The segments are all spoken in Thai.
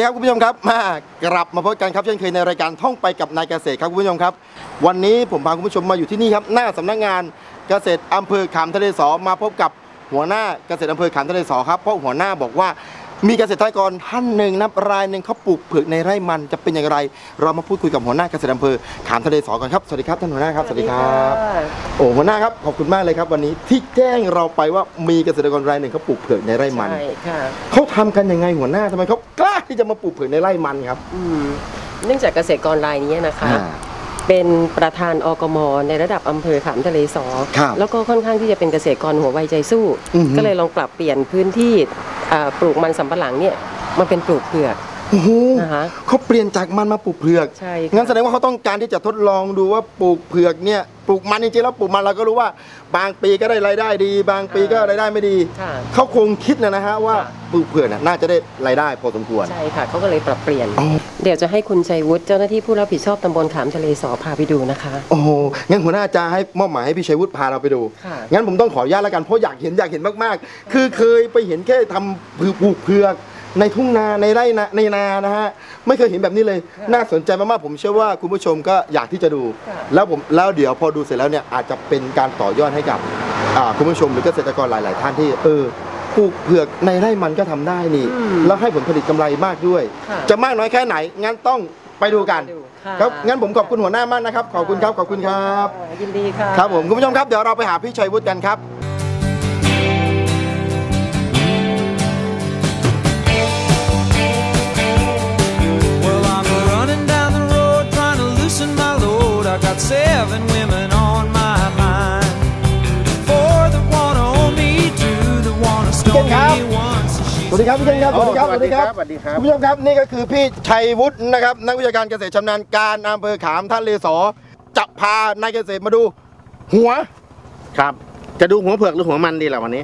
ดีครับคุณผู้ชมครับมากลับมาพบกันครับเช่นเคยในรายการท่องไปกับนายเกษตรครับคุณผู้ชมครับ วันนี้ผมพาคุณผู้ชมมาอยู่ที่นี่ครับหน้าสำนักงานเกษตรอำเภอขามทะเลสอมาพบกับหัวหน้าเกษตรอำเภอขามทะเลสอครับเพราะหัวหน้าบอกว่า มีเกษตรกรท่านหนึ่งนับรายหนึ่งเขาปลูกเผือกในไร่มันจะเป็นอย่างไร เรามาพูดคุยกับหัวหน้าเกษตรอำเภอขามทะเลสอกันครับสวัสดีครับท่านหัวหน้าครับสวัสดีครับโอ้หัวหน้าครับขอบคุณมากเลยครับ วันนี้ที่แจ้งเราไปว่ามีเกษตรกรรายหนึ่งเขาปลูกเผือกในไร่มันใช่ค่ะเขาทำกันยังไงหัวหน้าทำไมเขากล้าที่จะมาปลูกเผือกในไร่มันครับ อืมเนื่องจากเกษตรกรรายนี้นะคะอ่า เป็นประธานอกมในระดับอำเภอขามทะเลสอครับแล้วก็ค่อนข้างที่จะเป็นเกษตรกรหัวไวใจสู้ อือฮึ ก็เลยลองปรับเปลี่ยนพื้นที่อ่าปลูกมันสำปะหลังเนี่ยมันเป็นปลูกเผือก โอ้โหนะคะเขาเปลี่ยนจากมันมาปลูกเผือก ใช่ค่ะ งั้นแสดงว่าเขาต้องการที่จะทดลองดูว่าปลูกเผือกเนี่ยปลูกมันจริงๆแล้วปลูกมันเราก็รู้ว่า บางปีก็ได้รายได้ดี บางปีก็รายได้ไม่ดี ค่ะ เขาคงคิดนะนะฮะว่าค่ะ ปลูกเผือกน่ะน่าจะได้รายได้พอสมควร ใช่ค่ะเขาก็เลยปรับเปลี่ยน อ๋อ เดี๋ยวจะให้คุณชัยวุฒิเจ้าหน้าที่ผู้รับผิดชอบตำบลขามทะเลสอพาไปดูนะคะ โอ้โหงั้นหัวหน้าจะให้มอบหมายให้พี่ชัยวุฒิพาเราไปดู ค่ะ งั้นผมต้องขออนุญาตแล้วกันเพราะอยากเห็นอยากเห็นมากๆ คือเคยไปเห็นแค่ทำปลูกเผือก ในทุ่งนาในไร่นาในนานะฮะไม่เคยเห็นแบบนี้เลยค่ะน่าสนใจมากๆผมเชื่อว่าคุณผู้ชมก็อยากที่จะดูค่ะแล้วผมแล้วเดี๋ยวพอดูเสร็จแล้วเนี่ยอาจจะเป็นการต่อยอดให้กับอ่าคุณผู้ชมหรือเกษตรกรหลาย ๆ ท่านที่เออปลูกเผือกในไร่มันก็ทำได้นี่ อืมแล้วให้ผลผลิตกำไรมากด้วย ค่ะจะมากน้อยแค่ไหนงั้นต้องไปดูกัน ไปดูค่ะ ครับงั้นผมขอบคุณหัวหน้ามากนะครับขอบคุณครับขอบคุณครับ ยินดีค่ะ ครับผมคุณผู้ชมครับเดี๋ยวเราไปหาพี่ชัยวุฒิกันครับ load. I got seven women on my mind. Four that wanna own me, two that wanna stone me, one so สวัสดีครับพี่เจนครับ สวัสดีครับ สวัสดีครับ สวัสดีครับ คุณผู้ชมครับนี่ก็คือพี่ชัยวุฒินะครับ นักวิชาการเกษตรชำนาญการอำเภอขามท่านเลสอจะพานายเกษตรมาดู หัว ครับ จะดูหัวเผือกหรือหัวมันดีล่ะวันนี้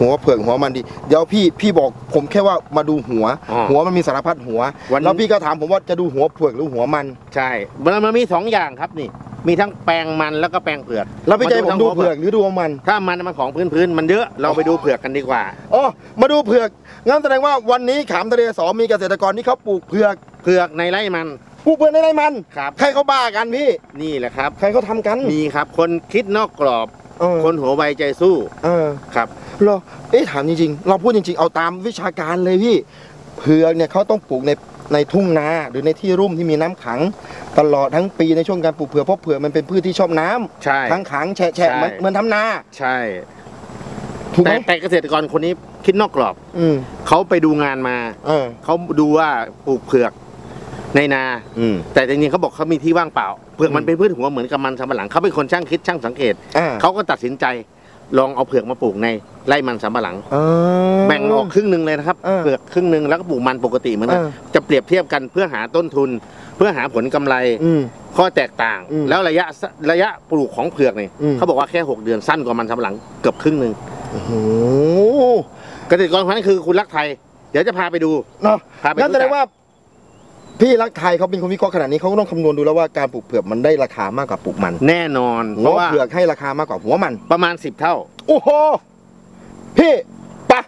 หัวเผือกหัวมันดี เดี๋ยวพี่พี่บอกผมแค่ว่ามาดูหัว อ๋อหัวมันมีสารพัดหัว วันนี้แล้วพี่ก็ถามผมว่าจะดูหัวเผือกหรือหัวมัน ใช่มันมันมีสองอย่างครับนี่ มีทั้งแปลงมันแล้วก็แปลงเผือกแล้วพี่ใจผมทั้งดูหัวเผือกหรือดูหัวมัน ถ้ามันมันของพื้นพื้นๆมันเยอะเราไปดูเผือกกันดีกว่า อ๋อ มาดูเผือก งั้นแสดงว่าวันนี้ขามทะเลสอมีเกษตรกรที่เขาปลูกเผือกเผือกในไร่มันปลูกเผือกในไร่มัน ครับ ใครเขาบ้ากันพี่ นี่แหละครับ ใครเขาทำกันมีครับคนคิดนอกกรอบ เออคนหัวไวใจสู้เออ ครับ เหรอเอ๊ะถามจริงๆ เราพูดจริง ๆ เอาตามวิชาการเลยพี่เผือกเนี่ยเขาต้องปลูกในในทุ่งนาหรือในที่รุ่มที่มีน้ำขัง ตลอดทั้งปีในช่วงการปลูกเผือกเพราะเผือกมันเป็นพืชที่ชอบน้ำใช่ทั้งขังแฉะใช่แฉะเหมือนเหมือนทำนา ใช่ถูกไหมแต่แต่เกษตรกรคนนี้คิดนอกกรอบ อืมเขาไปดูงานมาเออเขาดูว่าปลูกเผือกในนาอืมแต่จริงๆเขาบอกเขามีที่ว่างเปล่า เผือกมันอืมเป็นพืชหัวเหมือนกับมันสำปะหลังเขาเป็นคนช่างคิดช่างสังเกตอ่าเขาก็ตัดสินใจ ลองเอาเผือกมาปลูกในไร่มันสำปะหลัง เออ แบ่งออกครึ่งหนึ่งเลยนะครับ เออเผือกครึ่งหนึ่งแล้วก็ปลูกมันปกติเหมือนกันเออ จะเปรียบเทียบกันเพื่อหาต้นทุน เพื่อหาผลกำไรอืม ข้อแตกต่าง อืมแล้วระยะระยะปลูกของเผือกนี่อืม เขาบอกว่าแค่ 6 เดือนสั้นกว่ามันสำปะหลังเกือบครึ่งหนึ่งโอ้โหเกษตรกรคนนั้นคือคุณรักไทย เดี๋ยวจะพาไปดู เนาะพาไปงั้นแสดรู้จังกว่า พี่รักไทยเขาเป็นคนวิเคราะห์ขนาดนี้เขาก็ต้องคำนวณดูแล้วว่าการปลูกเผือกมันได้ราคามากกว่าปลูกมันแน่นอน เพหัวราะว่าเผือกให้ราคามากกว่าหัวมัน ประมาณ 10 เท่า โอ้โห พี่ไปะ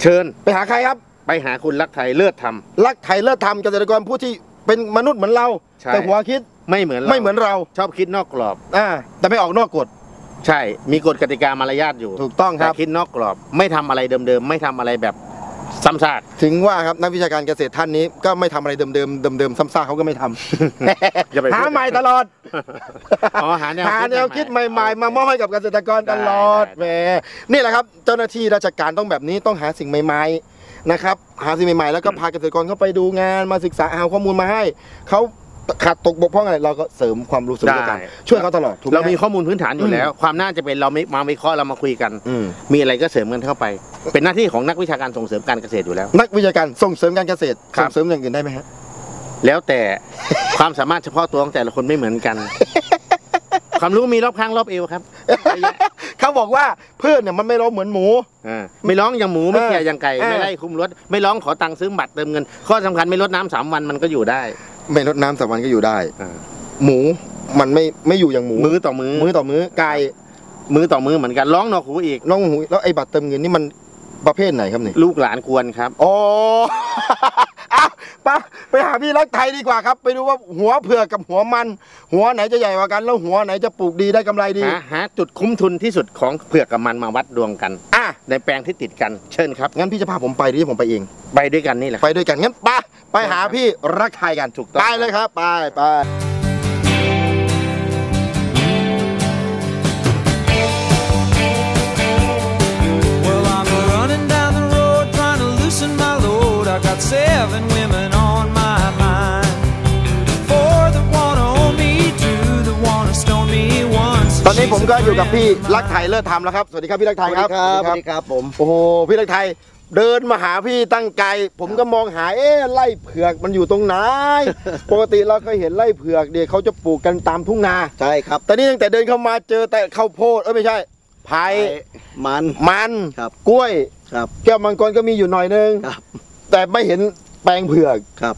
เชิญไปหาใครครับ ไปหาคุณรักไทยเลิศทำรักไทยเลิศทำเกษตรกรผู้ที่เป็นมนุษย์เหมือนเรา ใช่แต่หัวคิดไม่เหมือนเราไม่เหมือนเราชอบคิดนอกกรอบ อ่าแต่ไม่ออกนอกกฎใช่ มีกฎกติกามารยาทอยู่ถูกต้องคแต่รับ คิดนอกกรอบ ไม่ทำอะไรเดิมๆ ไม่ทำอะไรแบบ ซ้ำซากถึงว่าครับนักวิชาการเกษตรท่านนี้ก็ไม่ทำอะไรเดิมๆเดิมๆซ้ำซากเขาก็ไม่ทำ อย่าไปพูด หาใหม่ตลอด อ๋อหาแนวหาแนวคิดใหม่ๆ มามอบให้กับเกษตรกรตลอดได้ แหมนี่แหละครับ เจ้าหน้าที่ราชการต้องแบบนี้ต้องหาสิ่งใหม่ๆนะครับหาสิ่งใหม่ๆ แล้วก็พาเกษตรกรเข้าไปดูงานมาศึกษาหาข้อมูลมาให้เขา ขาดตกบกพร่องอะไรเราก็เสริมความรู้สึกด้วยกันช่วยเขาตลอดถูกไหเรามีฮะข้อมูลพื้นฐานอยู่แล้ว ความน่าจะเป็นเราไม่มาวิเคราะห์เรามาคุยกัน อืมมีอะไรก็เสริมกันเข้าไป เป็นหน้าที่ของนักวิชาการส่งเสริมการเกษตรอยู่แล้ว นักวิชาการส่งเสริมการเกษตรครับ ส่งเสริมอย่างอื่นได้ไหมฮะแล้วแต่ ความสามารถเฉพาะตัวของแต่ละคนไม่เหมือนกัน ความรู้มีรอบข้างรอบเอวครับเยอะแยะเขาบอกว่าพืชเนี่ยมันไม่ร้องเหมือนหมู อ่าไม่ร้องอย่างหมูไม่เออแก่อย่างไก่เออ ไม่ไล่คุมรถ ไม่ร้องขอตังค์ซื้อบัตรเติมเงิน ข้อสำคัญไม่ลดน้ำสามวันมันก็อยู่ได้ ไม่รดน้ำสักวันก็อยู่ได้ อ่า หมูมันไม่ไม่อยู่อย่างหมูมือต่อมือมือต่อมือไก่มือต่อมือเหมือนกันร้องนอกหูอีก น้องหูแล้วไอ้บัตรเติมเงินนี่มันประเภทไหนครับเนี่ยลูกหลานควรครับ อ๋อ อ้าวไปไปหาพี่รักไทยดีกว่าครับ ไปดูว่าหัวเผือกกับหัวมัน หัวไหนจะใหญ่กว่ากัน แล้วหัวไหนจะปลูกดีได้กำไรดี หาหาจุดคุ้มทุนที่สุดของเผือกกับมันมาวัดดวงกัน อะ ในแปลงที่ติดกันเชิญครับ งั้นพี่จะพาผมไปหรือผมไปเอง ไปด้วยกันนี่แหละ ไปด้วยกันงั้นไปไปหาพี่รักไทยกันถูกต้อง ไปเลยครับ ไปไป ตอนนี้ผมก็อยู่กับพี่รักไทยเลิศธรรมแล้วครับสวัสดีครับพี่รักไทยครับสวัสดีครับผมโอ้โหพี่รักไทยเดินมาหาพี่ตั้งไกลผมก็มองหาเอ๊ะไล่เผือกมันอยู่ตรงไหน ปกติเราเคยเห็นไล่เผือกเดี๋ยวเขาจะปลูกกันตามทุ่งนาใช่ครับแต่นี่ตั้งแต่เดินเข้ามาเจอแต่ข้าวโพดเอ้ยไม่ใช่ไผ่มันมันครับกล้วยครับแก้วมังกรก็มีอยู่หน่อยนึงครับ แต่ไม่เห็นแปลงเผือกครับ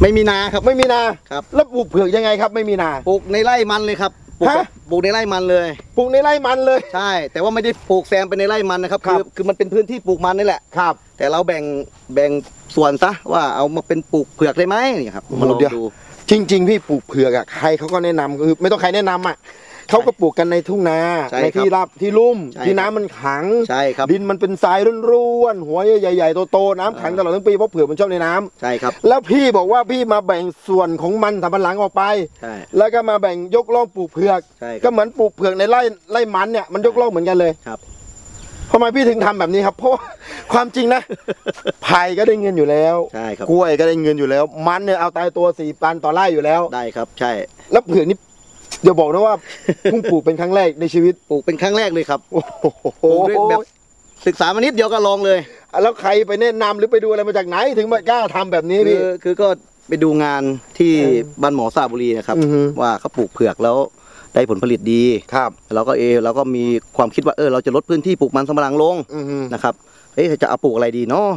ไม่มีนาครับไม่มีนาครับแล้วปลูกเผือกยังไงครับ ไม่มีนาปลูกในไร่มันเลยครับ ปลูกฮะ ปลูกในไร่มันเลย ปลูกในไร่มันเลย ใช่ แต่ว่าไม่ได้ปลูกแซมไปในไร่มันนะครับครัคืบอคือมันเป็นพื้นที่ปลูกมันนี่แหละ ครับ แต่เราแบ่งแบ่งส่วนซะว่าเอามาเป็นปลูกเผือกได้ไหมนี่ครับโอ้โหมาลองเดี๋ยว ดู จริง ๆ พี่ปลูกเผือกอะใครเขาก็แนะนำคือไม่ต้องใครแนะนำอะ เขาก็ปลูกกันในทุ่งนาใช่ในที่ครับราบที่ลุ่มใช่ที่ครับน้ำมันขัง ใช่ครับ ดินมันเป็นทรายร่วนๆหัวใหญ่ๆโตๆน้ำขังตลอดทั้งปีเพราะเผือกมันชอบในน้ำใช่ครับแล้วพี่บอกว่าพี่มาแบ่งส่วนของมันสำปะหลังออกไป ใช่ แล้วก็มาแบ่งยกล่องปลูกเผือก ใช่ครับก็เหมือนปลูกเผือกในไร่ไร่มันเนี่ยมันยกล่องเหมือนกันเลยครับ ทำไมพี่ถึงทำแบบนี้ครับ เพราะว่าความจริงนะ ไผ่ก็ได้เงินอยู่แล้วใช่ครับกล้วยก็ได้เงินอยู่แล้ว มันเนี่ยเอาตายตัวสี่ปันต่อไร่อยู่แล้ว ได้ครับใช่ แล้วเผือกนี่ เดี๋ยวบอกนะว่าเพิ่งปลูกเป็นครั้งแรกในชีวิตปลูกเป็นครั้งแรกเลยครับโอ้โหปลูกด้วยแบบศึกษามานิดเดียวก็ลองเลย แล้วใครไปแนะนำหรือไปดูอะไรมาจากไหน ถึงมากล้าทำแบบนี้คืพี่อคือก็ไปดูงานที่บ้านหมอสระบุรีนะครับอือฮึว่าเขาปลูกเผือกแล้วได้ผลผลิตดีครับเราก็เออเราก็มีความคิดว่าเออเราจะลดพื้นที่ปลูกมันสำปะหลังลงอือฮึนะครับเอ๊ะจะเอาปลูกอะไรดีเนาะ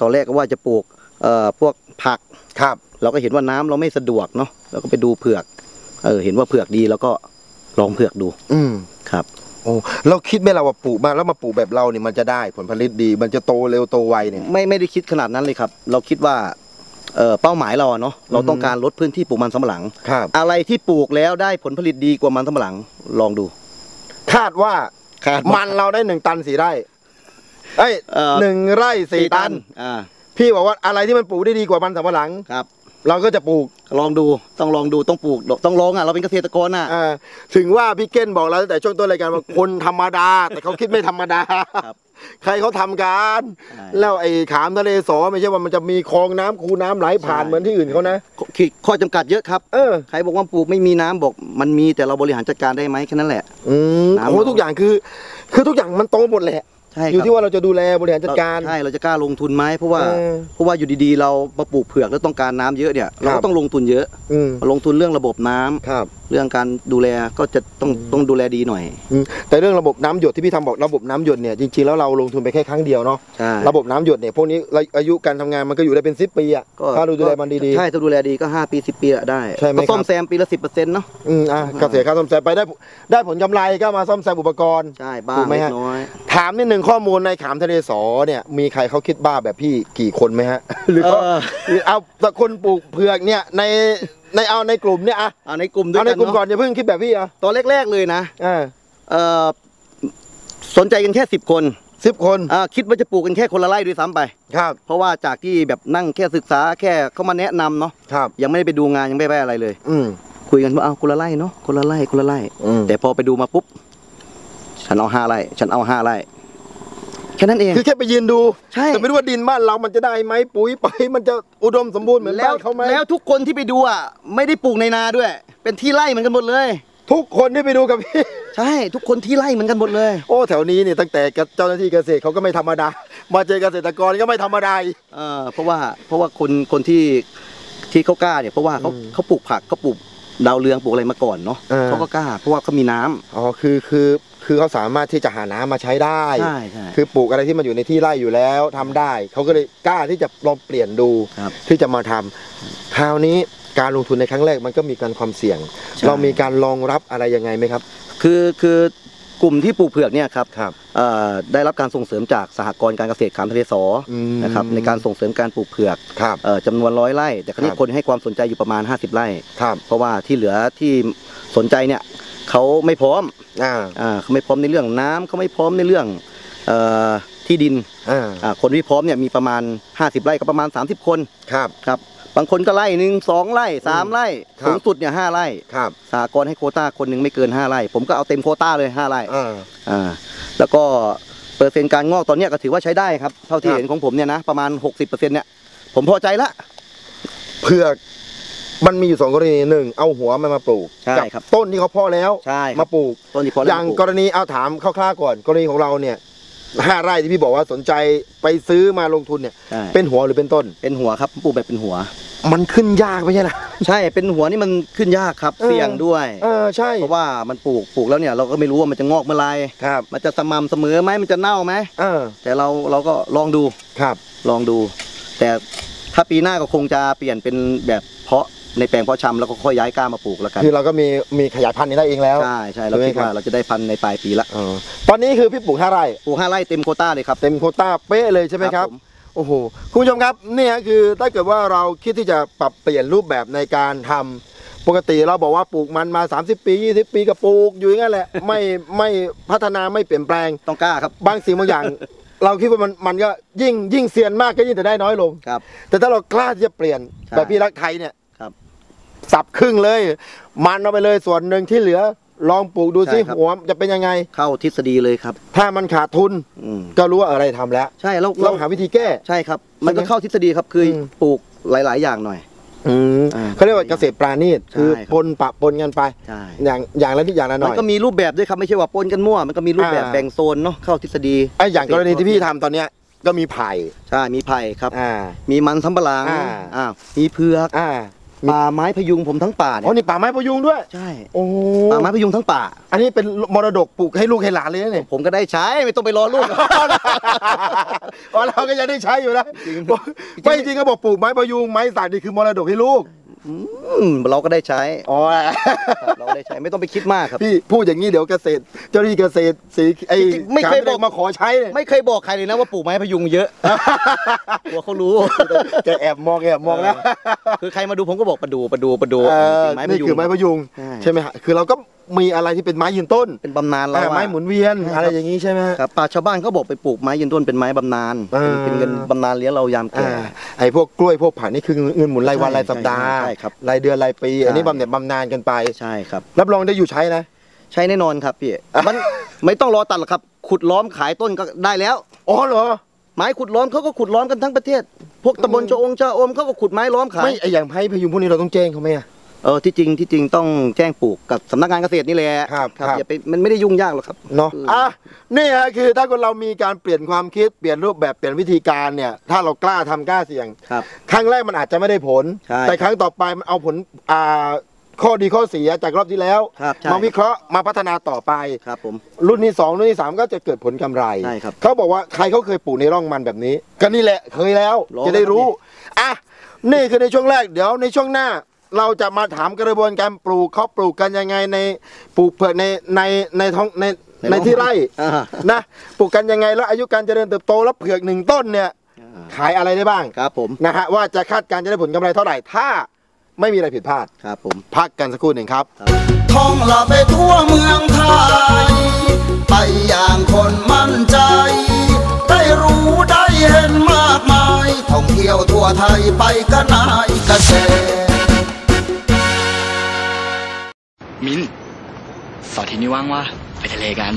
ตอนแรกก็ว่าจะปลูกเอ่อพวกผักครับ เราก็เห็นว่าน้ำเราไม่สะดวกเนาะเราก็ไปดูเผือก เออเห็นว่าเผือกดีแล้วก็ลองเผือกดู อืมครับ โอ้เราคิดไหมเราว่าปลูกมาแล้วมาปลูกแบบเราเนี่ยมันจะได้ผลผลิตดี มันจะโตเร็วโตไวเนี่ย ไม่ไม่ได้คิดขนาดนั้นเลยครับ เราคิดว่าเอ่อเป้าหมายเราอะเนาะเราต้องการลดพื้นที่ปลูกมันสำปะหลัง ครับ อะไรที่ปลูกแล้วได้ผลผลิตดีกว่ามันสำปะหลังลองดู คาดว่าคาดมันเราได้หนึ่งตันสี่ไร่เอ้ยเอ่อ หนึ่งไร่สี่ตัน อ่าพี่บอกว่าอะไรที่มันปลูกได้ดีกว่ามันสำปะหลัง ครับ เราก็จะปลูกลองดูต้องลองดูต้องปลูกต้องลองอะเราเป็นเกษตรกรอะอ่าถึงว่าพี่เก้นบอกเราตั้งแต่ช่วงต้นรายการว่าคนธรรมดา แต่เขาคิดไม่ธรรมดา ครับ ใครเขาทำกันใช่ แล้วไอ้ขามทะเลสอไม่ใช่ว่ามันจะมีคลองน้ำคูน้ำไหลผ่านใช่เหมือนที่อื่นเขานะขีดข้อจำกัดเยอะครับ เออ ใครบอกว่าปลูกไม่มีน้ำบอกมันมีแต่เราบริหารจัดการได้ไหมแค่นั้นแหละ อืมน้ำโอ้ทุกอย่างคือ คือทุกอย่างมันโตหมดแหละ ใช่ครับอยู่ที่ว่าเราจะดูแลบริหารจัดการ ใช่เราจะกล้าลงทุนไหมเพราะว่าเออเพราะว่าอยู่ดีๆ เรามาปลูกเผือกแล้วต้องการน้ำเยอะเนี่ยเราครัก็บ ต้องลงทุนเยอะ อืมลงทุนเรื่องระบบน้ำครับ เรื่องการดูแลก็จะต้องต้องดูแลดีหน่อย อืมแต่เรื่องระบบน้ำหยดที่พี่ทำบอกระบบน้ำหยดเนี่ยจริงๆแล้วเราลงทุนไปแค่ครั้งเดียวเนาะใช่ระบบน้ำหยดเนี่ยพวกนี้อายุการทำงานมันก็อยู่ได้เป็นสิบปีอะก็ถ้าเราดูแลมันดีๆใช่ถ้าดูแลดีก็ 5 ปี 10 ปีอะได้ใช่ไหมก็ซ่อคมรับแซมปีละ10%เนาะอืมอะก็เสียค่าซ่อมแซมไปได้ได้ผลกำไรก็มาซ่อมแซมอุปกรณ์ ใช่บ้าถูงกไหมเล็ฮะ กน้อย ถามนิดหนึ่งข้อมูลในขามทะเลสอเนี่ยมีใครเขาคิดบ้าแบบพี่กี่คนไหมฮะ หรือเขาเออ หรือเอาแต่คนปลูกเผือกเนี่ยใน ในเอาในกลุ่มเนี่ยอะเอาในกลุ่มด้วยเอาในกันกลุ่มก่อนเนาะอย่าเพิ่งคิดแบบพี่อะตอนแรกๆเลยนะอ่าเอ่อสนใจกันแค่10คนสิบคนอ่าคิดว่าจะปลูกกันแค่คนละไร่ด้วยซ้ำไป ครับเพราะว่าจากที่แบบนั่งแค่ศึกษาแค่เขามาแนะนำเนาะครับ ยังไม่ได้ไปดูงานยังไม่ไปอะไรเลย อืม คุยกันว่าเอาคนละไร่เนาะคนละไร่คนละไร่อืม แต่พอไปดูมาปุ๊บ ฉันเอาห้าไร่ฉันเอาห้าไร่แค่นั้นเอง คือแค่ไปยืนดู ใช่ แต่ไม่รู้ว่าดินบ้านเรามันจะได้ไหมปุ๋ยไปมันจะอุดมสมบูรณ์เหมือนแล้บ้าวนเขาไหมแล้วทุกคนที่ไปดูอะไม่ได้ปลูกในนาด้วย เป็นที่ไร่เหมือนกันหมดเลย ทุกคนที่ไปดูกับพี่ ใช่ ทุกคนที่ไร่เหมือนกันหมดเลย โอ้แถวนี้นี่ตั้งแต่เจ้าหน้าที่เกษตรเขาก็ไม่ธรรมดา มาเจอเกษตรกรก็ไม่ธรรมดาอีกเออเพราะว่าเพราะว่าคนคนที่ที่เขากล้าเนี่ยเพราะว่าเขาอืมเขาปลูกผักเขาปลูกดาวเรืองปลูกอะไรมาก่อนเนาะเออเขาก็กล้า เพราะว่าเขามีน้ำอ๋อคือคือ คือเขาสามารถที่จะหาน้ำมาใช้ได้ ใช่ใช่ คือปลูกอะไรที่มันอยู่ในที่ไร่อยู่แล้วทำได้ เขาก็เลยกล้าที่จะลองเปลี่ยนดูครับที่จะมาทำคราวนี้การลงทุนในครั้งแรกมันก็มีการความเสี่ยง ใช่ เรามีการรองรับอะไรยังไงไหมครับ คือคือกลุ่มที่ปลูกเผือกเนี่ยครับครับ เอ่อได้รับการส่งเสริมจากสหกรณ์การเกษตรขามทะเลสออม นะครับในการส่งเสริมการปลูกเผือกครับ เอ่อจำนวนร้อยไร่ แต่ครั้นี้ครับ คนให้ความสนใจอยู่ประมาณ 50 ไร่ ครับ เพราะว่าที่เหลือที่สนใจเนี่ย เขาไม่พร้อมอ่าอ่าเขาไม่พร้อมในเรื่องน้ำเขาไม่พร้อมในเรื่องเอ่อที่ดินอ่าอ่าคนที่พร้อมเนี่ยมีประมาณ 50 ไร่ก็ประมาณ 30 คนครับครับ บางคนก็ไร่หนึ่งสองไร่สามไร่ครับ สูงสุดเนี่ยห้าไร่ครับสหกรณ์ให้โควต้าคนหนึ่งไม่เกิน5ไร่ ผมก็เอาเต็มโควต้าเลย5ไร่อ่า อ่าแล้วก็เปอร์เซ็นต์การงอกตอนเนี้ยก็ถือว่าใช้ได้ครับ เท่าที่ครับ เห็นของผมเนี่ยนะประมาณ 60%เนี่ยผมพอใจละเผือก มันมีอยู่สองกรณีหนึ่งเอาหัวมันมาปลูกใช่กัครับต้นที่เขาเพ่อแล้วใช่ครับ มาปลูก ต้นที่พออแล้วย่างปลูกกรณีเอาถามคร่าวๆก่อน กรณีของเราเนี่ยห้าไร่ที่พี่บอกว่าสนใจไปซื้อมาลงทุนเนี่ย ใช่เป็นหัวหรือเป็นต้น เป็นหัวครับปลูกแบบเป็นหัว มันขึ้นยากไม่ใช่นะ ใช่เป็นหัวนี่มันขึ้นยากครับเออ เสี่ยงด้วย เออใช่เพราะว่ามันปลูกปลูกแล้วเนี่ยเราก็ไม่รู้ว่ามันจะงอกเมื่อไหรครับมันจะสม่ำเสมอไหมมันจะเน่าไหมเออแต่เราเราก็ลองดูครับ ลองดู แต่ถ้าปีหน้าก็คงจะเปลี่ยนเป็นแบบเพาะ ในแปลงเพาะชำแล้วก็ค่อยย้ายกล้ามาปลูกแล้วกันคือเราก็มีมีขยายพันธุ์นี้ได้เองแล้ว ใช่ใช่เราใช่ไหมคิดครับว่าเราจะได้พันธุ์ในปลายปีละเออตอนนี้คือพี่ปลูกห้าไร่ปลูกห้าไร่เต็มโควต้าเลยครับเต็มโควต้าเป๊ะเลยใช่ไหมครับผม โอ้โหคุณผู้ชมครับเนี่ยคือถ้าเกิดว่าเราคิดที่จะปรับเปลี่ยนรูปแบบในการทำปกติเราบอกว่าปลูกมันมา 30 ปี 20 ปีก็ปลูกอยู่อย่างนั้นแหละ ไม่ไม่พัฒนาไม่เปลี่ยนแปลง ต้องกล้าครับบางสิ่งบางอย่าง เราคิดว่ามันมันก็ยิ่งยิ่งเซียนมากก็ยิ่งจะได้น้อยลง ครับ แต่ถ้าเรากล้าที่จะเปลี่ยนใช่ แบบพี่รักไทยเนี่ยครับ สับครึ่งเลย มันเอาไปเลยส่วนหนึ่งที่เหลือ ลองปลูกดูซิใช่ครับ หัวจะเป็นยังไง เข้าทฤษฎีเลยครับถ้ามันขาดทุนอืมก็รู้ว่าอะไรทำแล้วใช่เราเราเราหาวิธีแก้ ใช่ครับ มันก็ใช่ไหมเข้าทฤษฎีครับคืออม ปลูกหลาย ๆ อย่างหน่อย อืมอ่าเขาเรียกว่าเกษตรปราณีตใช่คือครับ ปนปะปนกันไป ใช่อย่างอย่างละนิดอย่างละหน่มันอย ก็มีรูปแบบด้วยครับไม่ใช่ว่าปนกันมั่วมันก็มีรูปแบบอ่า แบ่งโซนเนาะเข้าทฤษฎีไอ้อย่างกรณีที่พี่ทำตอนเนี้ยก็มีไผ่ใช่มีไผ่ครับ อ่า มีมันสำปะหลังอ่า อ่ามีเผือก อ่า ป่าไม้พยุงผมทั้งป่าอ๋อเนี่ยนี่ป่าไม้พยุงด้วย ใช่โอ้ป่าไม้พยุงทั้งป่า อันนี้เป็นมรดกปลูกให้ลูกให้หลานเลยนะเนี่ยผมก็ได้ใช้ไม่ต้องไปรอลูก อ๋อเราก็ยังได้ใช้อยู่นะจริงไม่จริงก็บอกปลูกไม้พยุงไม้สักนี่คือมรดกให้ลูก อืมเราก็ได้ใช้ อ๋อครับเราก็ได้ใช้ไม่ต้องไปคิดมากครับ พี่พูดอย่างนี้เดี๋ยวเกษตร เจ้าหน้าที่เกษตรสีไอ้จริงๆไม่เคยบอก มาขอใช้เลยไม่เคยบอกใครเลยนะว่าปลูกไม้พยุงเยอะ กลัวเขารู้ แกแอบมองแอบมองแล้วคือใครมาดูผมก็บอกประดูประดูประดูเออไม้พนี่ยุง คือไม้พยุงใช่ ใช่ไหมฮะคือเราก็มีอะไรที่เป็นไม้ยืนต้นเป็นบำนาญเราอ่าอะ ไม้หมุนเวียนใช่ครับ อะไรอย่างนี้ใช่ไหมฮะ ครับป่าชาวบ้านเขาบอกไปปลูกไม้ยืนต้นเป็นไม้บำนาญเออ เป็นเป็นเงินบำนาญเลี้ยงเรายามแก่ อ่าไอ้พวกกล้วยพวกผักนี่คือเงินหมุนรายวันใช่รายสัปดาห์ใช่ครับรายเดือนรายปีใช่อันนี้บำเหน็จบำนาญกันไป ใช่ครับ รับรองได้อยู่ใช้นะ ใช้แน่นอนครับพี่มันไม่ต้องรอตัดหรอกครับ ขุดล้อมขายต้นก็ได้แล้ว อ๋อเหรอ ไม้ขุดล้อมเขาก็ขุดล้อมกันทั้งประเทศ พวกตำบลชะองชะอมเขาก็ขุดไม้ล้อมขาย ไม่ไออย่างไม้พยุงพวกนี้เราต้องแจ้งเขาไหมอะ เออที่จริงที่จริงต้องแจ้งปลูกกับสำนักงานเกษตรนี่แหละครับครับอย่าไปมันไม่ได้ยุ่งยากหรอกครับเนาะอืมอะนี่ฮะคือถ้าคนเรามีการเปลี่ยนความคิดเปลี่ยนรูปแบบเปลี่ยนวิธีการเนี่ยถ้าเรากล้าทำกล้าเสี่ยงครับครั้งแรกมันอาจจะไม่ได้ผลใช่แต่ครั้งต่อไปมันเอาผลอ่าข้อดีข้อเสียจากรอบที่แล้วครับใช่มาวิเคราะห์มาพัฒนาต่อไปครับผมรุ่นที่สองรุ่นที่สามก็จะเกิดผลกำไรใช่ครับเขาบอกว่าใครเขาเคยปลูกในร่องมันแบบนี้ ก็นี่แหละเคยแล้วรอจะได้รู้ครับอะนี่คือในช่วงแรกเดี๋ยวในช่วงหน้า เราจะมาถามกระบวนการปลูกเขาปลูกกันยังไงในปลูกเผือกในในในท้องในในที่ไร่อ่านะปลูกกันยังไงแล้วอายุการเจริญเติบโตแล้วเผือกหนึ่งต้นเนี่ยขายอะไรได้บ้างครับผมนะฮะว่าจะคาดการณ์จะได้ผลกำไรเท่าไหร่ถ้าไม่มีอะไรผิดพลาดครับผมพักกันสักครู่หนึ่งครับท่องละไปทั่วเมืองไทยไปอย่างคนมั่นใจ ได้รู้ได้เห็นมากมายท่องเที่ยวทั่วไทยไปกันนายเกษตร มิ้นเสาร์อาที่นี้ว่างวะไปทะเลกัน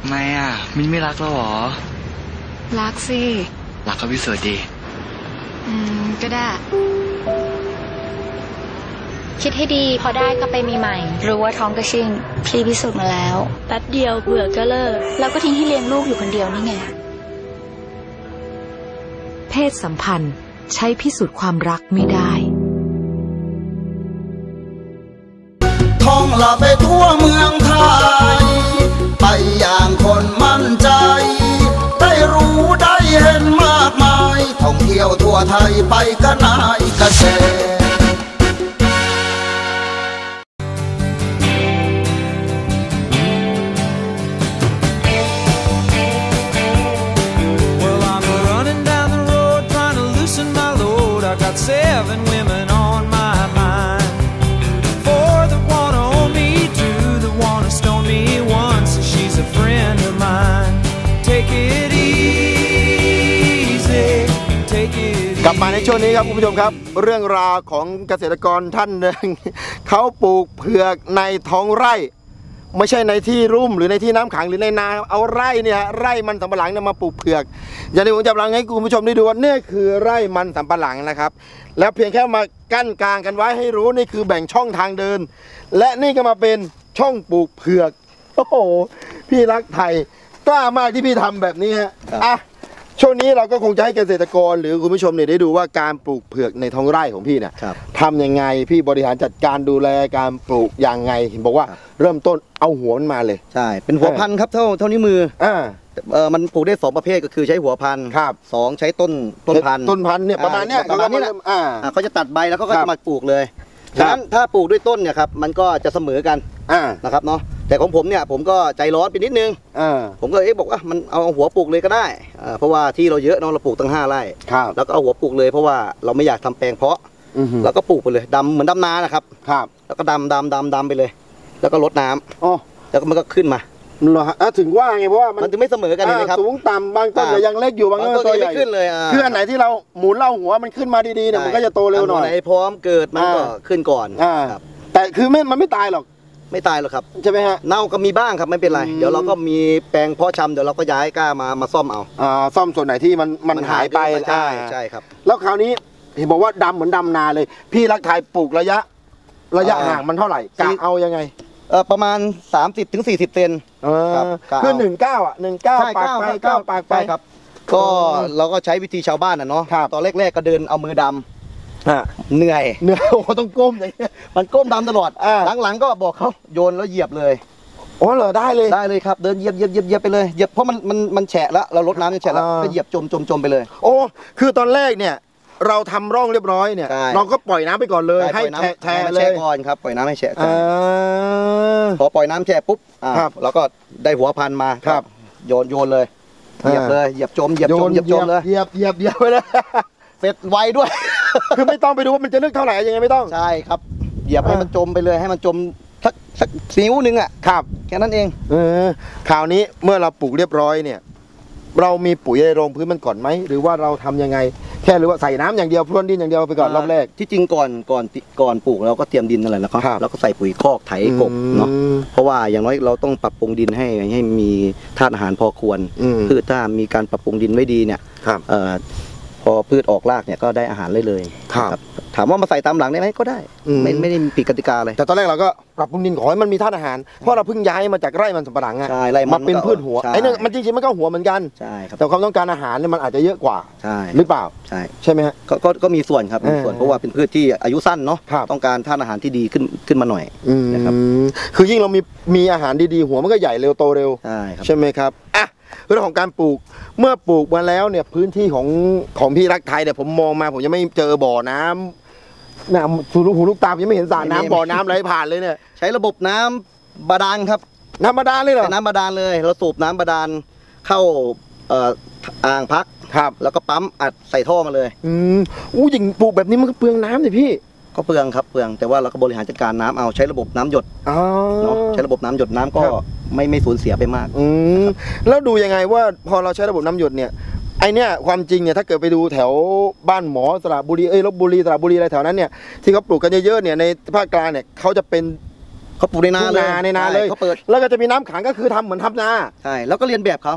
ทำไมอะ มิ้นไม่รักเราเหรอ รักสิ รักก็พิสูจน์ดี อืม ก็ได้ คิดให้ดี พอได้ก็ไปมีใหม่ รู้ว่าท้องกระชิ่งพี่พิสูจน์มาแล้ว แป๊บเดียวเบื่อก็เลิกแล้วก็ทิ้งให้เลี้ยงลูกอยู่คนเดียวนี่ไง เพศสัมพันธ์ใช้พิสูจน์ความรักไม่ได้ องละไปทั่วเมืองไทย ไปอย่างคนมั่นใจ ได้รู้ได้เห็นมากมาย ท่องเที่ยวทั่วไทยไปกันนายเกษตร Well, I'm ลับมาในช่วงนี้ครับคุณผู้ชมครับ เรื่องราวของเกษตรกรท่านหนึ่งเขาปลูกเผือกในท้องไร่ ไม่ใช่ในที่รุ่มหรือในที่น้ำขังหรือในนาเอาไร่เนี่ยฮะไร่มันสำปะหลังเนี่ยมาปลูกเผือกอย่างที่ผมจะกำลังให้คุณผู้ชมได้ดูว่านี่คือไร่มันสำปะหลังนะครับ แล้วเพียงแค่มากั้นกลางกันไว้ให้รู้นี่คือแบ่งช่องทางเดิน และนี่ก็มาเป็นช่องปลูกเผือกโอ้โหพี่รักไทยกล้ามากที่พี่ทำแบบนี้ฮะอะ ช่วงนี้เราก็คงจะให้เกษตรกรหรือคุณผู้ชมเนี่ยได้ดูว่าการปลูกเผือกในท้องไร่ของพี่เนี่ยครับ ทำยังไงพี่บริหารจัดการดูแลการปลูกยังไงเห็นบอกว่าครับเริ่มต้นเอาหัวมันมาเลย ใช่ เป็นหัวพันธุ์ครับเท่าเท่านิ้วมืออ่า เออมันปลูกได้สองประเภทก็คือใช้หัวพันธุ์ครับ สองใช้ต้นต้นพันธุ์ ต้นพันธุ์เนี่ยประมาณเนี้ยอ่าประมาณนี้แหละเริ่อ่า อ่าเขาจะตัดใบแล้วเขาก็ครับจะมาปลูกเลยครัฉะบนั้นถ้าปลูกด้วยต้นเนี่ยครับมันก็จะเสมอกันอ่า นะครับเนาะ แต่ของผมเนี่ยผมก็ใจร้อนไปนิดนึงอ่าผมก็เอ๊ะบอกว่ามันเอาหัวปลูกเลยก็ได้อ่าเพราะว่าที่เราเยอะเนาะเราปลูกตั้งห้าไร่ครับแล้วก็เอาหัวปลูกเลยเพราะว่าเราไม่อยากทำแปลงเพาะอือหือแล้วก็ปลูกไปเลยดำเหมือนดำนานะครับครับ แล้วก็ดำดำดำดำไปเลย แล้วก็ลดน้ำอ๋อแล้วก็มันก็ขึ้นมาเหรอฮะอะถึงว่าไงเพราะว่ามันมันถึงไม่เสมอกันเห็นไหมครับอ่าสูงต่ำบางต้นอ่าเนี่ยยังเล็กอยู่บางบางต้ต้นนตัวก็ใหไม่ญ่ขึ้นเลยาคืออันไหนที่เราหมุนเล่าหัวมันขึ้นมาดีๆเนี่ยมันก็จะโตเร็วหน่อยนไหนพร้อมเกิดมันก็อ่าขึ้นก่อนอ่าครับแต่คือไม่มันไม่ตายหรอก ไม่ตายหรอกครับ ใช่ไหมฮะ เน่าก็มีบ้างครับไม่เป็นไร อืม เดี๋ยวเราก็มีแปลงเพาะชำเดี๋ยวเราก็ย้ายกล้ามามาซ่อมเอาอ่าซ่อมส่วนไหนที่มันมันหายไปใช่อ่าใช่ครับ แล้วคราวนี้เห็นบอกว่าดำเหมือนดำนาเลย พี่รักไทยปลูกระยะ ระยะอ่าห่างมันเท่าไหร่กะเอายังไงเออประมาณ30ถึง40เซน เออครับกะเอา คือหนึ่งเก้าอะหนึ่งเก้าใช่ปากไปเก้าปากไป ใช่ครับ ก็เราก็ใช้วิธีชาวบ้านนะเนาะครับ ตอนแรกๆก็เดินเอามือดำ อ่าเหนื่อยเนื้อโอ้โหต้องก้มอย่างเงี้ยมันก้มดำตลอดอ่า หลังๆก็บอกเขาโยนแล้วเหยียบเลย อ๋อเหรอได้เลย ได้เลยครับเดินเหยียบเหยียบเหยียบเหยียบไปเลยเหยียบเพราะมันมันมันแฉะแล้วเราลดน้ำจนแฉะแล้วอ่า ก็เหยียบจมจมจมไปเลย โอ้คือตอนแรกเนี่ย เราทำร่องเรียบร้อยเนี่ย ใช่ เราก็ปล่อยน้ำไปก่อนเลยช่ให้ปล่อยน้ำแฉะแฉะให้มันเลแช่ยก่อนครับปล่อยน้ำให้แฉะก่อนอ่า พอปล่อยน้ำแช่ปุ๊บอ่าครับเราก็ได้หัวพันธุ์มาครับ โยนโยนเลยเหยียบอ่าเลยเหยียบจมเหยียบจมเหยียบจมเลย เหยียบเหยียบเหยียบไปเลย เสร็จไวด้วย คือไม่ต้องไปดูว่ามันจะลึกเท่าไหร่ยังไงไม่ต้อง ใช่ครับ เหยียบให้อ่ามัมันจมไปเลยให้มันจมสักสักนิ้วหนึงอะครับแค่นั้นเองเออคราวนี้เมื่อเราปลูกเรียบร้อยเนี่ย เรามีปุ๋ยในโรงพื้นมันก่อนไหมหรือว่าเราทำยังไง แค่หรือว่าใส่น้ำอย่างเดียวพรวนดินอย่างเดียวไปก่อนรอบแรกที่จริงก่อนก่อนก่อนปลูกเราก็เตรียมดินนั่นแหละแล้วก็ครับแล้วก็ใส่ปุ๋ยคอกไถกบเนาะอืมเพราะว่าอย่างน้อยเราต้องปรับปรุงดินให้ให้มีธาตุอาหารพอควรอืมพืชถ้ามีการปรับปรุงดินไว้ดีเนี่ยครับเอ่อ พอพืชออกรากเนี่ยก็ได้อาหารเลยเลยครับนะถามว่ามาใส่ตามหลังได้ไหมก็ได้อืมไม่ไม่ได้มีผิดกติกาเลยแต่ตอนแรกเราก็ปรับปรุงดินขอให้มันมีธาตุอาหาร เพราะเราเพิ่งย้ายมาจากไร่มันสำปะหลังอะใช่ไร่มันมาเป็นพืชหัวใช่ไอ้เนี่ยมันจริงๆมันก็หัวเหมือนกันใช่ครับแต่ความต้องการอาหารเนี่ยมันอาจจะเยอะกว่าใช่หรือเปล่าใช่ใช่ไหมฮะก็ก็ก็มีส่วนครับมีส่วนเออเพราะว่าเป็นพืชที่อายุสั้นเนาะครับต้องการธาตุอาหารที่ดีขึ้นขึ้นมาหน่อยอืมนะครับคือยิ่งเรามีมีอาหารดีๆหัวมันก็ใหญ่เร็วโตเร็วใช่ครับใช่ไหมครับอะ เรื่องของการปลูกเมื่อปลูกมาแล้วเนี่ยพื้นที่ของของพี่รักไทยเนี่ยผมมองมาผมยังไม่เจอบ่อน้ำน้ำหูลูกหูลูกตามยังไม่เห็นสระไม่มีน้ำบ่อน้ำไหลผ่านเลยเนี่ยใช้ระบบน้ำบาดาลครับน้ำบาดาลเลยเหรอใช้น้ำบาดาลเลย เราสูบน้ำบาดาลเข้าเอ่ออ่างพัก ครับ แล้วก็ปั๊มอัดใส่ท่อมาเลย อืมอู้ยิงปลูกแบบนี้มันก็เปลืองน้ำสิพี่ก็เปลืองครับเปลืองแต่ว่าเราก็บริหารจัดการน้ำเอาใช้ระบบน้ำหยดอ๋อ เนาะใช้ระบบน้ำหยดน้ำก็ครับ ไม่ไม่สูญเสียไปมาก อืมแล้วดูยังไงว่าพอเราใช้ระบบน้ำหยดเนี่ยไอเนี่ยความจริงเนี่ยถ้าเกิดไปดูแถวบ้านหมอสระบุรีเอ้ยลบบุรีสระบุรีอะไรแถวนั้นเนี่ยที่เขาปลูกกันเยอะๆเนี่ยในภาคกลางเนี่ยเขาจะเป็นเขาปลูกในนาทุ่งเลยในนาเลยใช่เขาเปิดแล้วก็จะมีน้ำขังก็คือทำเหมือนทำนาใช่แล้วก็เรียนแบบเขา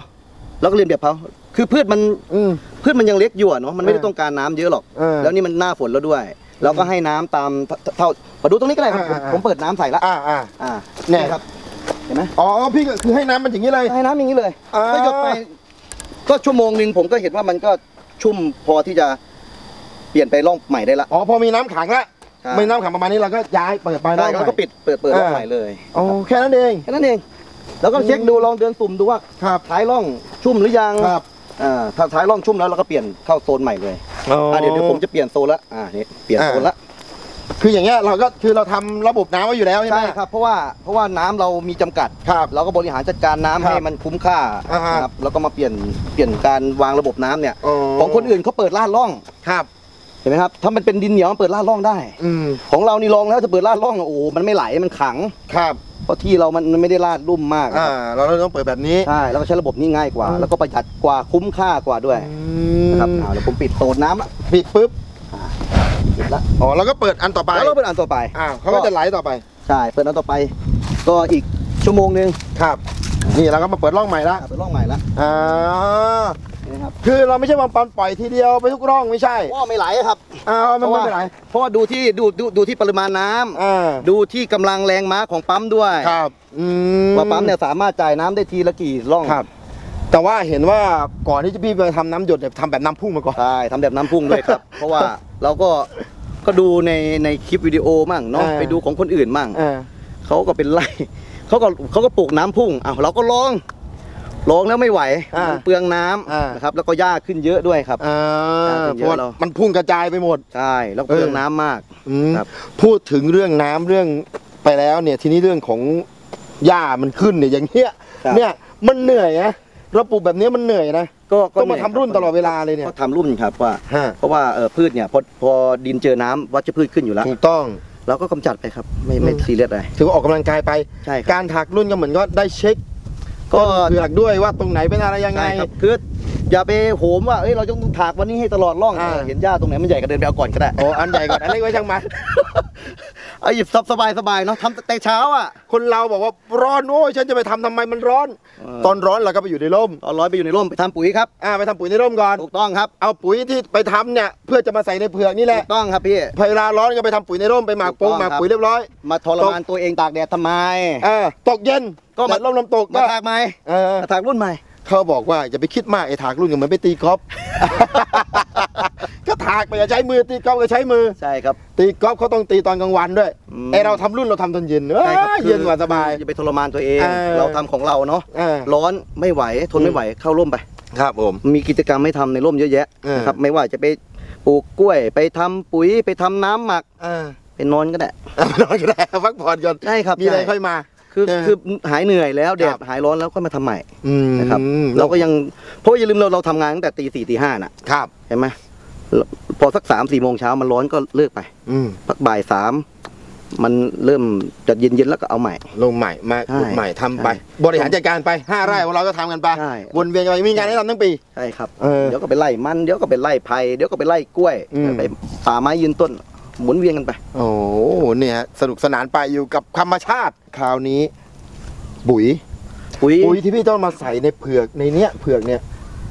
แล้วก็เรียนแบบเขาคือพืชมันอืมพืชมันยังเล็กอยู่อะเนาะมันไม่ได้เออต้องการน้ำเยอะหรอกเออแล้วนี่มันหน้าฝนแล้วด้วยเราก็ให้น้ำตามเท่ามาดูตรงนี้ก็ได้ครับผมอ่าอ่าผมเปิดน้ำใส่ละอ่าอ่าอ่าเนี่ยครับ เห็นไหมอ๋อพี่ก็คือให้น้ำมันอย่างนี้เลย ให้น้ำอย่างนี้เลยอ่า ก็หยดไป ก็ชั่วโมงหนึ่งผมก็เห็นว่ามันก็ชุ่มพอที่จะเปลี่ยนไปร่องใหม่ได้ละอ๋อพอมีน้ำขังแล้วใช่มีน้ำขังประมาณนี้เราก็ย้ายเปิดไปได้ร่องแล้วใหม่ก็ปิดเปิดเปิดร่องอ่าใหม่เลยอ๋อแค่นั้นเอง แค่นั้นเอง แล้วก็เช็คดูลองเดินสุ่มดูว่าครับท้ายร่องชุ่มหรือยังครับอ่าถ้าท้ายร่องชุ่มแล้วเราก็เปลี่ยนเข้าโซนใหม่เลยอ๋อออ่าเดี๋ยวเดี๋ยวผมจะเปลี่ยนโซนละอ่านี่เปลี่ยนโซนละ คืออย่างเงี้ยเราก็คือเราทำระบบน้ำไว้อยู่แล้วใช่ไหม ใช่ครับเพราะว่าเพราะว่าน้ำเรามีจำกัด ครับเราก็บริหารจัดการน้ำครับให้มันคุ้มค่าอ่าฮะ นะครับแล้วก็มาเปลี่ยนเปลี่ยนการวางระบบน้ำเนี่ยอ๋อของคนอื่นเขาเปิดลาดร่องครับ เห็นไหมครับถ้ามันเป็นดินเหนียวมันเปิดลาดร่องได้ อืมของเรานี่ลองแล้วจะเปิดลาดร่องโอ้โหมันไม่ไหลมันขัง ครับเพราะที่เรามันมันไม่ได้ลาดลุ่มมากอ่าเราเราต้องเปิดแบบนี้ ใช่แล้วก็ใช้ระบบนี้ง่ายกว่า อืม แล้วก็ประหยัดกว่าคุ้มค่ากว่าด้วยนะครับอ่าเดี๋ยวผมปิดโซนน้ำละปิดปุ๊บ ปิดละอ๋อเราก็เปิดอันต่อไปแล้วเราเปิดอันต่อไปอ่าเขาก็จะไหลต่อไปใช่เปิดอันต่อไป ก็อีกชั่วโมงหนึ่งครับ นี่เราก็มาเปิดร่องใหม่ละอ่าเปิดร่องใหม่ละอ่านะครับคือเราไม่ใช่มาปอนปล่อยทีเดียวไปทุกร่องไม่ใช่ว่าไม่ไหลครับอ่ามันไม่เป็นไรเพราะว่าดูที่ดูดูดูที่ปริมาณน้ำอ่าดูที่กำลังแรงม้าของปั๊มด้วยครับอืมว่าปั๊มเนี่ยสามารถจ่ายน้ำได้ทีละกี่ร่องครับ แต่ว่าเห็นว่าก่อนที่จะพี่ไปทำน้ำหยดเนี่ยทำแบบน้ำพุ่งมาก่อน ใช่ทำแบบน้ำพุ่งด้วยครับ เพราะว่าเราก็ก็ดูในในคลิปวิดีโอมั่งเนาะอ่าไปดูของคนอื่นมั่งอ่าเขาก็เป็นไร่เขาก็เขาก็ปลูกน้ำพุ่งอ้าวเราก็ลองลองแล้วไม่ไหวอ่ามันเปลืองน้ำอ่านนะครับ แล้วก็หญ้าขึ้นเยอะด้วยครับอ่าอ่าเพราะว่าเยอะเรามันพุ่งกระจายไปหมด ใช่แล้วเปลืองน้ำมาก อืมครับ พูดถึงเรื่องน้ำเรื่องไปแล้วเนี่ยทีนี้เรื่องของหญ้ามันขึ้นเนี่ยอย่างเงี้ยครับเนี่ยมันเหนื่อยนะ เราปลูกแบบนี้มันเหนื่อยนะก็ต้องมาเหยทำรุ่นตลอดเวลาเลยเนี่ย ก็ทำรุ่นครับว่าฮะ เพราะว่าเออพืชเนี่ยพอพอดินเจอน้ำวัชพืชขึ้นอยู่แล้วถูกต้อง เราก็กำจัดไปครับ ไม่ไม่อืม ซีเรียสอะไร ถือว่าออกกำลังกายไป ใช่ครับ การถักรุ่นก็เหมือนก็ได้เช็ค ก็เผือกด้วยว่าตรงไหนเป็นอะไรยังไง ใช่ครับคืออย่าไปโหมว่าเอ้ยเราต้องถากวันนี้ให้ตลอดร่องอ่า เออเห็นหญ้าตรงไหนมันใหญ่ก็เดินไปเอาก่อนก็ได้โอ้อันใหญ่ก่อนอันเล็กไว้ช่างมันเอาหยิบสบายสบายๆเนาะทำแต่เช้าอะคนเราบอกว่าร้อนโอ้ยฉันจะไปทำทำไมมันร้อนเออตอนร้อนเราก็ไปอยู่ในร่มตอนร้อยไปอยู่ในร่มไปทำปุ๋ยครับอ่าไปทำปุ๋ยในร่มก่อน ถูกต้องครับเอาปุ๋ยที่ไปทำเนี่ยเพื่อจะมาใส่ในเผือกนี่แหถูละกต้องครับพี่พอเวลาร้อนก็ไปทำปุ๋ยในร่มไปหมักถูปกงต้องหมักครับปุ๋ยเรียบร้อย มาทรมานตัวเองตากแดดทำไมอ่าตกเย็น ก็มาแดดร่มลมตกมาก็ถากไหมเออมาถากรุ่นใหม่ เขาบอกว่าอย่าไปคิดมากไอ้ถากรุ่นก็เหมือนไปตีกอล์ฟก็ถากไปอย่าใช้มือตีกอล์ฟก็ใช้มือ ใช่ครับ ตีกอล์ฟเขาต้องตีตอนกลางวันด้วยอืม ไอเราทำรุ่นเราทำตอนเย็นเอ้ยใช่ครับเย็นกว่าสบายคืออย่าไปทรมานตัวเอง เออ เราทำของเราเนาะเออร้อนไม่ไหวทนไม่ไหวเข้าร่มไป ครับผม มีกิจกรรมให้ทำในร่มเยอะแยะเออ นะครับไม่ว่าจะไปปลูกกล้วย ไปทำปุ๋ยไปทำน้ำหมักอ่าไปนอนก็ได้ นอนอยู่แล้วพักผ่อนก่อนใช่ครับมีอะไรใช่ ค่อยมา คือเออคือหายเหนื่อยแล้วแดครัดบหายร้อนแล้วก็มาทำใหม่อืมนะครับ เราก็ยังเพราะว่าอย่าลืมเราเราทำงานตั้งแต่ตีสี่ตีห้าน่ะครับ เห็นไหมแล้วพอสักสามสี่โมงเช้ามันร้อนก็เลิกไปอืมพักบ่ายสามมันเริ่มจะเย็นๆแล้วก็เอาใหม่ ลงใหม่มาใช่ขุดใหม่ทำไป ใช่บริหารจัดการไปห้าไร่ของเราก็ทำกันไป ใช่ วนเวียนกันไปมีงานให้ทำทั้งปี ใช่ครับเออเดี๋ยวก็ไปไล่มันเดี๋ยวก็ไปไล่ไผ่เดี๋ยวก็ไปไล่กล้วยอืม ไปป่าไม้ยืนต้น หมุนเวียนกันไป โอ้โหเนี่ยฮะสนุกสนานไปอยู่กับธรรมชาติคราวนี้ปุ๋ยปุ๋ยปุ๋ยที่พี่ต้องมาใส่ในเผือกในเนี้ยเผือกเนี่ย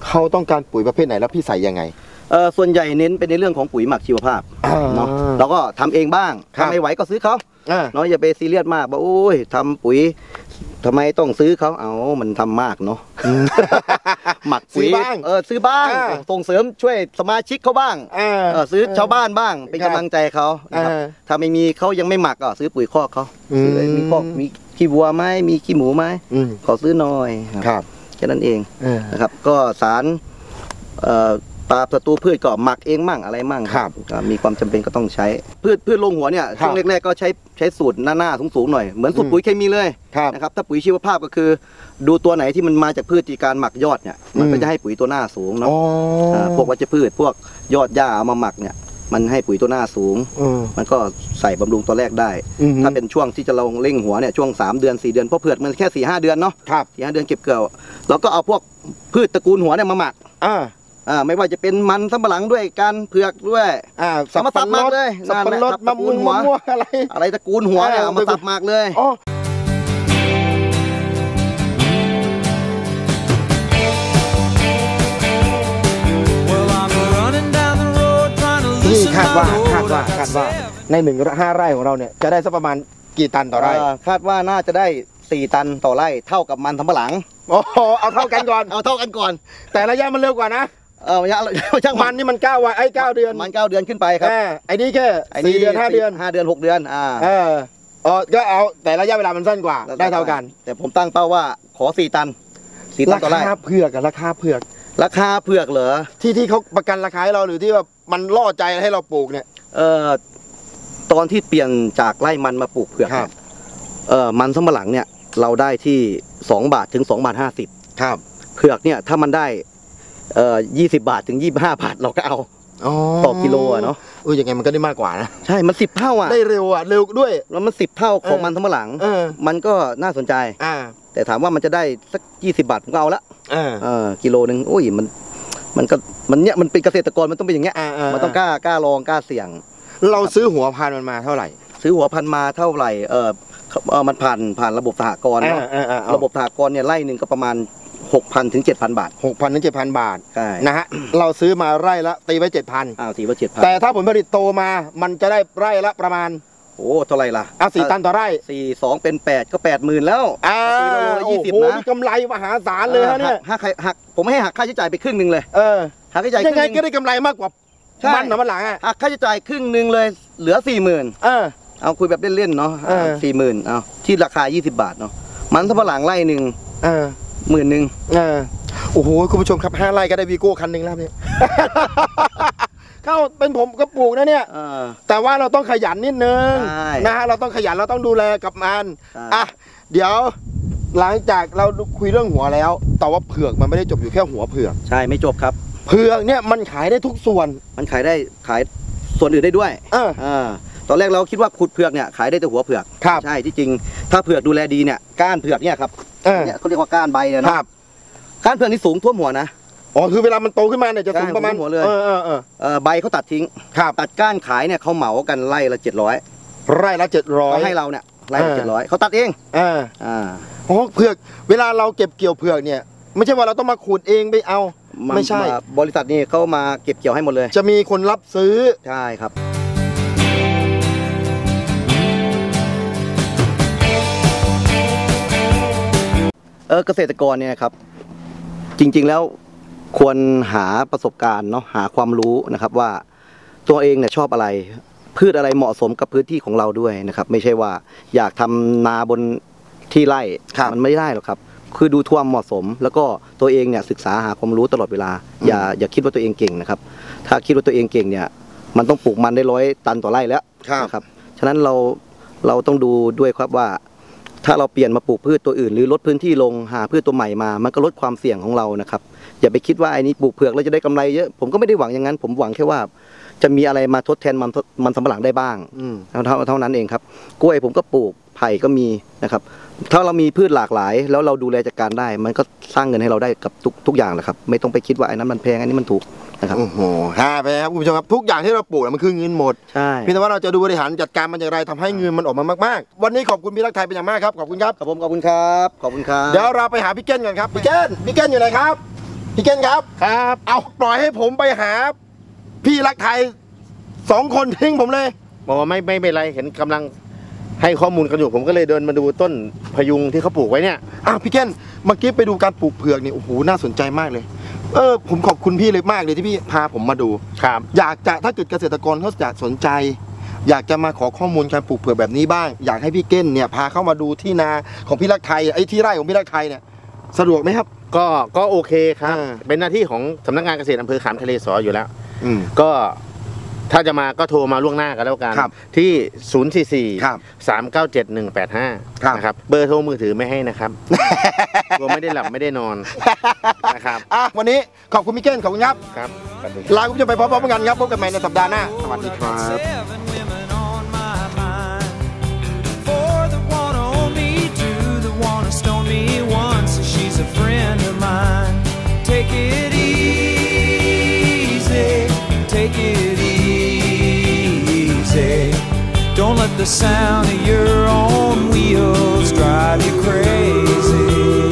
เขาต้องการปุ๋ยประเภทไหนแล้วพี่ใส่ยังไงเอ่อส่วนใหญ่เน้นไปในเรื่องของปุ๋ยหมักชีวภาพอ่าเนาะเราก็ทำเองบ้างครับถ้าไม่ไหวก็ซื้อเขาอ่าเนาะอย่าไปซีเรียสมากว่าโอ้ยทำปุ๋ย ทำไมต้องซื้อเขาเอามันทำมากเนาะหมักปุ๋ยซื้อบ้างเออซื้อบ้างอ่า ส่งเสริมช่วยสมาชิกเขาบ้างอ่า เออซื้อชาวบ้านบ้างเป็นครับกำลังใจเขานะครับอ่าถ้าไม่มีเขายังไม่หมักก็ซื้อปุ๋ยคอกเขาอืม ซื้อมีคอกมีขี้วัวไหมมีขี้หมูไหมอืมขอซื้อหน่อยครับครับแค่นั้นเองเออ นะครับ ก็สารเอ่อ ปราบศัตรูพืชก็หมักเองมั่งอะไรมั่งครับก็มีความจำเป็นก็ต้องใช้ พืชพืชลงหัวเนี่ยครับช่วงแรกๆก็ใช้ใช้สูตรหน้าๆสูงๆหน่อยเหมือนสูตรอืมปุ๋ยเคมีเลยครับนะครับถ้าปุ๋ยชีวภาพก็คือ ดูตัวไหนที่มันมาจากพืชที่การหมักยอดเนี่ยมันก็อืมจะให้ปุ๋ยตัวหน้าสูงเนาะอ๋อาพวกวัชพืช พวกยอดหญ้าเอามาหมักเนี่ยมันให้ปุ๋ยตัวหน้าสูงอืมมันก็ใส่บำรุงตัวแรกได้อืมถ้าเป็นช่วงที่จะลงเร่งหัวเนี่ยช่วง 3 เดือน 4 เดือนเพราะเผือกมันแค่4ี่หเดือนเนาะครับสี่ห้าเดือนเก็บเกี่ยวเราก็เอาพวกพืชตระกูลหัวเนี่ยมาหมัก อ่าอ่าไม่ว่าจะเป็นมันสำปะหลังด้วยการเผือกด้วยอ่าเอามาสับหมักเลยสับปะรดนั่นแหละมะม่วงตระกูลหัวมะม่วงอะไร อะไรตระกูลหัวเนี่ยเออเอามาสับหมักเลยอ๋อ Well, I'm running down the road trying to นี่ loosen คาด my ว่า load. คาดว่า I got คาดว่า seven ในหนึ่งห้าไร่ของเราเนี่ยจะได้สักประมาณกี่ตันต่อไร่ เอ่อคาดว่าน่าจะได้ 4 ตันต่อไร่เท่ากับมันสำปะหลัง โอ้โหเอาเท่ากันก่อน เอาเท่ากันก่อน แต่ระยะมันเร็วกว่านะ เออระยะช่างมันนี่มันเก้าวันไอ้เก้าเดือนมันเก้าเดือนขึ้นไปครับอ่าไอ้นี่แค่สี่เดือนห้าเดือนห้าเดือนหกเดือนอ่าเออเออก็เอาแต่ระยะเวลามันสั้นกว่า ได้เท่ากัน แต่ผมตั้งเป้าว่าขอ4ตัน4ตันต่อไร่คาเผือกอะราคาเผือก ราคาเผือกเหรอที่ที่เขาประกันราคาให้เราหรือที่ว่ามันล่อใจให้เราปลูกเนี่ย เอ่อตอนที่เปลี่ยนจากไร่มันมาปลูกเผือกครับ เอ่อมันสำปะหลังเนี่ยเราได้ที่2บาทถึง2บาท50ครับ เผือกเนี่ยถ้ามันได้ เอ่อ20บาทถึง25บาทเราก็เอาอ๋อต่อกิโลอะเนาะเออยังไงมันก็ได้มากกว่านะ ใช่มัน10เท่าอะได้เร็วอะเร็วด้วย แล้วมัน10เท่าของเออมันสำปะหลังเออมันก็น่าสนใจอ่าแต่ถามว่ามันจะได้สัก20บาทผมก็เอาละเออเออกิโลหนึ่งโอ้ยมัน มันก็มันเนี่ยมันเป็นเกษตรกรมันต้องเป็นอย่างเงี้ยอ่าอ่ามันต้องกล้ากล้าลองกล้าเสี่ยง เราซื้อหัวพันธุ์มันมาเท่าไหร่ ซื้อหัวพันธุ์มาเท่าไหร่เออเออมันผ่านผ่านระบบสหกรณ์เนาะอ่าอ่าอ่าระบบสหกรณ์เนี่ยไร่หนึ่งก็ประมาณ 6,000ถึง7,000บาท หกพันถึงเจ็ดพันบาทใช่ นะฮะ เราซื้อมาไร่ละตีไว้เจ็ดพันอ้าวตีว่า7,000แต่ถ้าผลผลิตโตมามันจะได้ไร่ละประมาณโอ้เท่าไหร่ล่ะอะสี่ตันต่อไร่สี่สองเป็นแปดก็แปดหมื่นแล้ว อ่ากิโลละโอ้ยี่สิบโหนะ นี่กำไรมหาศาลเลยฮะเนี่ยหักหักหักผมให้หักค่าใช้จ่ายไปครึ่งหนึ่งเลยเออหักค่าใช้จ่ายคยัรึ่งงไงหนึ่งก็ได้กำไรมากกว่าใช่ มันนะมันหลังอะหักค่าใช้จ่ายครึ่งหนึ่งเลยเหลือสี่หมื่นเออ เอาคุยแบบเล่นๆเนาะเออ สี่หมื่นเอาที่ราคา 20 บาทเนาะมันสำปะหลังไร่หนึ่งเออ หมื่นหนึ่งเออโอ้โหคุณผู้ชมครับห้าไร่ก็ได้วีโก้คันหนึ่งแล้วเนี่ย เข้าเป็นผมก็ปลูกนะเนี่ย เออ แต่ว่าเราต้องขยันนิดนึงใช่นะฮะเราต้องขยันเราต้องดูแลกับมันใช่ อะเดี๋ยวหลังจากเราคุยเรื่องหัวแล้ว แต่ว่าเผือกมันไม่ได้จบอยู่แค่หัวเผือก ใช่ไม่จบครับ เผือกเนี่ยมันขายได้ทุกส่วน มันขายได้ขายส่วนอื่นได้ด้วยเออ อ่าตอนแรกเราคิดว่าขุดเผือกเนี่ยขายได้แต่หัวเผือกครับ ใช่ที่จริงถ้าเผือกดูแลดีเนี่ยก้านเผือกเนี่ยครับ เออ เนี่ยเขาเรียกว่าก้านใบเนี่ยคเนาะรับก้านเผือกนี่สูงท่วมหัวนะ อ๋อคือเวลามันโตขึ้นมาเนี่ยจะสูงใช่ประมาณผมหัวเลยเออเออเออเอ่อใบเขาตัดทิ้ง ครับตัดก้านขายเนี่ยเขาเหมากันไร่ละเจ็ดร้อยไร่ละเจ็ดร้อย เขาให้เราเนี่ยไร่ละเออ เจ็ดร้อยเขาตัดเองอ่าอ่าอ๋อเผือกเวลาเราเก็บเกี่ยวเผือกเนี่ย ไม่ใช่ว่าเราต้องมาขูดเองไปเอา ไม่ใช่าบริษัทนี่เขามาเก็บเกี่ยวให้หมดเลย จะมีคนรับซื้อ ใช่ครับ ออเกษตรกรเนี่ยนะครับ จริง ๆแล้วควรหาประสบการณ์เนาะหาความรู้นะครับว่าตัวเองเนี่ยชอบอะไร พืชอะไรเหมาะสมกับพื้นที่ของเราด้วยนะครับ ไม่ใช่ว่าอยากทำนาบนที่ไร่ครับมันไม่ได้หรอกครับ คือดูความเหมาะสม แล้วก็ตัวเองเนี่ยศึกษาหาความรู้ตลอดเวลา อย่าอย่าคิดว่าตัวเองเก่งนะครับ ถ้าคิดว่าตัวเองเก่งเนี่ย มันต้องปลูกมันได้ร้อยตันต่อไร่แล้วครับนะครับ ฉะนั้นเราเราต้องดูด้วยครับว่า ถ้าเราเปลี่ยนมาปลูกพืชตัวอื่น หรือลดพื้นที่ลงหาพืชตัวใหม่มา มันก็ลดความเสี่ยงของเรานะครับ อย่าไปคิดว่าไอ้นี้ปลูกเผือกแล้วจะได้กำไรเยอะ ผมก็ไม่ได้หวังอย่างนั้น ผมหวังแค่ว่า จะมีอะไรมาทดแทนมันมันสำปะหลังได้บ้างอืมเท่าเท่าเท่านั้นเองครับ กล้วยผมก็ปลูกไผ่ก็มีนะครับ ถ้าเรามีพืชหลากหลาย แล้วเราดูแลจัดการได้ มันก็สร้างเงินให้เราได้กับทุกทุกอย่างแหละครับ ไม่ต้องไปคิดว่าไอ้นั้นมันแพงอันนี้มันถูก นะครับโอ้โหฮ่าไปครับคุณผู้ชมครับทุกอย่างที่เราปลูกมันคือเงินหมดใช่เพียงแต่ว่าเราจะดูบริหารจัดการมันอย่างไรทำให้เงินมันออกมามากๆ วันนี้ขอบคุณพี่รักไทยเป็นอย่างมากครับขอบคุณครับครับผมขอบคุณครับขอบคุณครับเดี๋ยวเราไปหาพี่เก้นกันครับพี่เก้นพี่เก้นอยู่ไหนครับพี่เก้นครับครับ เอาปล่อยให้ผมไปหา พี่รักไทยสองคนทิ้งผมเลยบอกว่าไม่ไม่เป็นไรเห็นกำลัง ให้ข้อมูลกันอยู่ผมก็เลยเดินมาดูต้นพยุงที่เขาปลูกไว้เนี่ยอ้าวพี่เก้นเมื่อกี้ไปดูการปลูกเผือกนี่โอ้โหน่าสนใจมากเลย เออผมขอบคุณพี่เลยมากเลยที่พี่พาผมมาดู ครับ อยากจะถ้าเกิดเกษตรกรเขาอยากสนใจ อยากจะมาขอข้อมูลการปลูกเผือกแบบนี้บ้าง อยากให้พี่เก้นเนี่ยพาเข้ามาดูที่นาของพี่รักไทยไอ้ที่ไร่ของพี่รักไทยเนี่ยสะดวกไหมครับ ก็ก็โอเคครับ อ่า เป็นหน้าที่ของสำนักงานเกษตรอำเภอขามทะเลสออยู่แล้ว อืม ก็ ถ้าจะมาก็โทรมาล่วงหน้ากันแล้วกัน ครับที่ 044ครับ397 185ครับนะครับเบอร์โทรมือถือไม่ให้นะครับ กลัวไม่ได้หลับไม่ได้นอนนะครับอะวันนี้ขอบคุณพี่เก้นขอบคุณครับ ครับสวัสดีลาคุณผู้ชมไปพร้อมๆกันครับพบกันใหม่ในสัปดาห์หน้า สวัสดีครับ Seven women on my mind. For the one who owned me, two, the one who stoned me once. She's a friend of mine. Take it easy, take it easy. Let the sound of your own wheels drive you crazy.